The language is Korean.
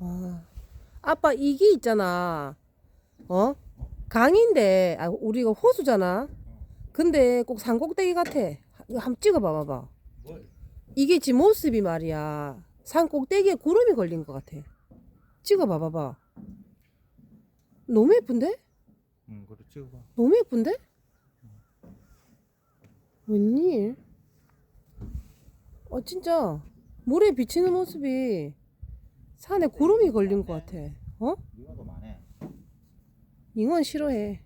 아, 아빠 이게 있잖아. 어? 강인데 아, 우리가 호수잖아. 근데 꼭 산꼭대기 같아. 이거 한번 찍어봐 봐봐. 뭘? 이게 지 모습이 말이야. 산 꼭대기에 구름이 걸린 것 같아. 찍어봐 봐봐. 너무 예쁜데? 응, 그래 찍어봐. 너무 예쁜데? 웬일? 어 진짜 모래 비치는 모습이 산에 구름이 걸린 것 같아. 어? 이거도 많네. 잉어는 싫어해.